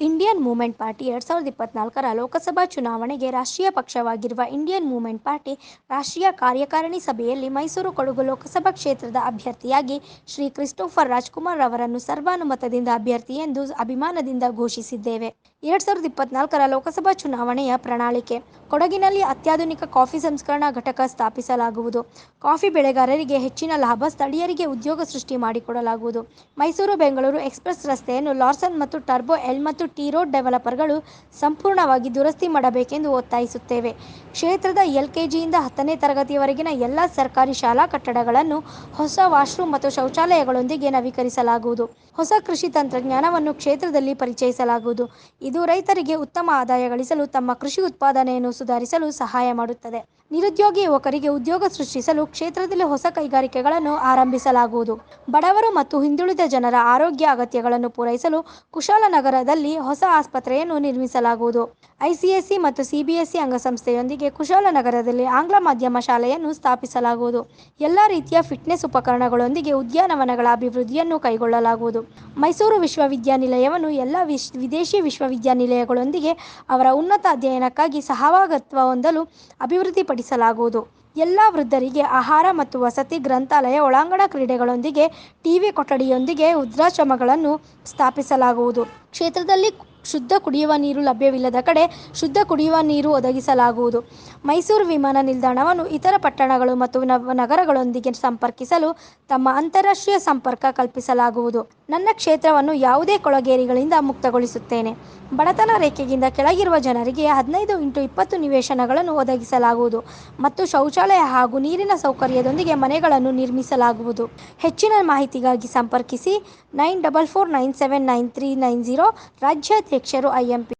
Indian movement party ಎರಡ್ ಸಾವಿರದ ಇಪ್ಪತ್ನಾಲ್ಕರ ಲೋಕಸಭಾ ಚುನಾವಣೆಗೆ ರಾಷ್ಟ್ರೀಯ ಪಕ್ಷವಾಗಿರುವ ಇಂಡಿಯನ್ ಮೂವ್ಮೆಂಟ್ ಪಾರ್ಟಿ ರಾಷ್ಟ್ರೀಯ ಕಾರ್ಯಕಾರಿಣಿ ಸಭೆಯಲ್ಲಿ ಮೈಸೂರು ಕೊಡಗು ಲೋಕಸಭಾ ಕ್ಷೇತ್ರದ ಅಭ್ಯರ್ಥಿಯಾಗಿ ಶ್ರೀ ಕ್ರಿಸ್ಟೋಫರ್ ರಾಜ್ಕುಮಾರ್ ಅವರನ್ನು ಸರ್ವಾನುಮತದಿಂದ ಅಭ್ಯರ್ಥಿ ಎಂದು ಅಭಿಮಾನದಿಂದ ಘೋಷಿಸಿದ್ದೇವೆ. ಎರಡ್ ಸಾವಿರದ ಇಪ್ಪತ್ನಾಲ್ಕರ ಲೋಕಸಭಾ ಚುನಾವಣೆಯ ಪ್ರಣಾಳಿಕೆ: ಕೊಡಗಿನಲ್ಲಿ ಅತ್ಯಾಧುನಿಕ ಕಾಫಿ ಸಂಸ್ಕರಣಾ ಘಟಕ ಸ್ಥಾಪಿಸಲಾಗುವುದು. ಕಾಫಿ ಬೆಳೆಗಾರರಿಗೆ ಹೆಚ್ಚಿನ ಲಾಭ, ಸ್ಥಳೀಯರಿಗೆ ಉದ್ಯೋಗ ಸೃಷ್ಟಿ ಮಾಡಿಕೊಡಲಾಗುವುದು. ಮೈಸೂರು-ಬೆಂಗಳೂರು ಎಕ್ಸ್ಪ್ರೆಸ್ ರಸ್ತೆಯನ್ನು ಲಾರ್ಸನ್ ಮತ್ತು ಟರ್ಬೋ ಎಲ್ ಮತ್ತು ಟಿ ರೋಡ್ ಡೆವಲಪರ್ಗಳು ಸಂಪೂರ್ಣವಾಗಿ ದುರಸ್ತಿ ಮಾಡಬೇಕೆಂದು ಒತ್ತಾಯಿಸುತ್ತೇವೆ. ಕ್ಷೇತ್ರದ ಎಲ್ಕೆಜಿಯಿಂದ ಹತ್ತನೇ ತರಗತಿಯವರೆಗಿನ ಎಲ್ಲ ಸರ್ಕಾರಿ ಶಾಲಾ ಕಟ್ಟಡಗಳನ್ನು ಹೊಸ ವಾಶ್ರೂಮ್ ಮತ್ತು ಶೌಚಾಲಯಗಳೊಂದಿಗೆ ನವೀಕರಿಸಲಾಗುವುದು. ಹೊಸ ಕೃಷಿ ತಂತ್ರಜ್ಞಾನವನ್ನು ಕ್ಷೇತ್ರದಲ್ಲಿ ಪರಿಚಯಿಸಲಾಗುವುದು. ಇದು ರೈತರಿಗೆ ಉತ್ತಮ ಆದಾಯ ಗಳಿಸಲು, ತಮ್ಮ ಕೃಷಿ ಉತ್ಪಾದನೆಯನ್ನು ಸುಧಾರಿಸಲು ಸಹಾಯ ಮಾಡುತ್ತದೆ. ನಿರುದ್ಯೋಗಿ ಯುವಕರಿಗೆ ಉದ್ಯೋಗ ಸೃಷ್ಟಿಸಲು ಕ್ಷೇತ್ರದಲ್ಲಿ ಹೊಸ ಕೈಗಾರಿಕೆಗಳನ್ನು ಆರಂಭಿಸಲಾಗುವುದು. ಬಡವರು ಮತ್ತು ಹಿಂದುಳಿದ ಜನರ ಆರೋಗ್ಯ ಅಗತ್ಯಗಳನ್ನು ಪೂರೈಸಲು ಕುಶಾಲನಗರದಲ್ಲಿ ಹೊಸ ಆಸ್ಪತ್ರೆಯನ್ನು ನಿರ್ಮಿಸಲಾಗುವುದು. ಐಸಿಎಸ್ಸಿ ಮತ್ತು ಸಿಬಿಎಸ್ಇ ಅಂಗಸಂಸ್ಥೆಯೊಂದಿಗೆ ಕುಶಾಲನಗರದಲ್ಲಿ ಆಂಗ್ಲ ಮಾಧ್ಯಮ ಶಾಲೆಯನ್ನು ಸ್ಥಾಪಿಸಲಾಗುವುದು. ಎಲ್ಲ ರೀತಿಯ ಫಿಟ್ನೆಸ್ ಉಪಕರಣಗಳೊಂದಿಗೆ ಉದ್ಯಾನವನಗಳ ಅಭಿವೃದ್ಧಿಯನ್ನು ಕೈಗೊಳ್ಳಲಾಗುವುದು. ಮೈಸೂರು ವಿಶ್ವವಿದ್ಯಾನಿಲಯವನ್ನು ಎಲ್ಲಾ ವಿದೇಶಿ ವಿಶ್ವವಿದ್ಯಾನಿಲಯಗಳೊಂದಿಗೆ ಅವರ ಉನ್ನತ ಅಧ್ಯಯನಕ್ಕಾಗಿ ಸಹಭಾಗತ್ವ ಹೊಂದಲು ಅಭಿವೃದ್ಧಿಪಡಿಸಲಾಗುವುದು. ಎಲ್ಲಾ ವೃದ್ಧರಿಗೆ ಆಹಾರ ಮತ್ತು ವಸತಿ, ಗ್ರಂಥಾಲಯ, ಒಳಾಂಗಣ ಕ್ರೀಡೆಗಳೊಂದಿಗೆ ಟಿವಿ ಕೊಠಡಿಯೊಂದಿಗೆ ವೃದ್ಧಾಶ್ರಮಗಳನ್ನು ಸ್ಥಾಪಿಸಲಾಗುವುದು. ಕ್ಷೇತ್ರದಲ್ಲಿ ಶುದ್ಧ ಕುಡಿಯುವ ನೀರು ಲಭ್ಯವಿಲ್ಲದ ಕಡೆ ಶುದ್ಧ ಕುಡಿಯುವ ನೀರು ಒದಗಿಸಲಾಗುವುದು. ಮೈಸೂರು ವಿಮಾನ ನಿಲ್ದಾಣವನ್ನು ಇತರ ಪಟ್ಟಣಗಳು ಮತ್ತು ನಗರಗಳೊಂದಿಗೆ ಸಂಪರ್ಕಿಸಲು ತಮ್ಮ ಅಂತಾರಾಷ್ಟ್ರೀಯ ಸಂಪರ್ಕ ಕಲ್ಪಿಸಲಾಗುವುದು. ನನ್ನ ಕ್ಷೇತ್ರವನ್ನು ಯಾವುದೇ ಕೊಳಗೇರಿಗಳಿಂದ ಮುಕ್ತಗೊಳಿಸುತ್ತೇನೆ. ಬಡತನ ರೇಖೆಗಿಂತ ಕೆಳಗಿರುವ ಜನರಿಗೆ ಹದಿನೈದು ಇಂಟು ಇಪ್ಪತ್ತು ನಿವೇಶನಗಳನ್ನು ಒದಗಿಸಲಾಗುವುದು ಮತ್ತು ಶೌಚಾಲಯ ಹಾಗೂ ನೀರಿನ ಸೌಕರ್ಯದೊಂದಿಗೆ ಮನೆಗಳನ್ನು ನಿರ್ಮಿಸಲಾಗುವುದು. ಹೆಚ್ಚಿನ ಮಾಹಿತಿಗಾಗಿ ಸಂಪರ್ಕಿಸಿ nine double four nine seven nine three nine zero. అధ్యక్షురు IMP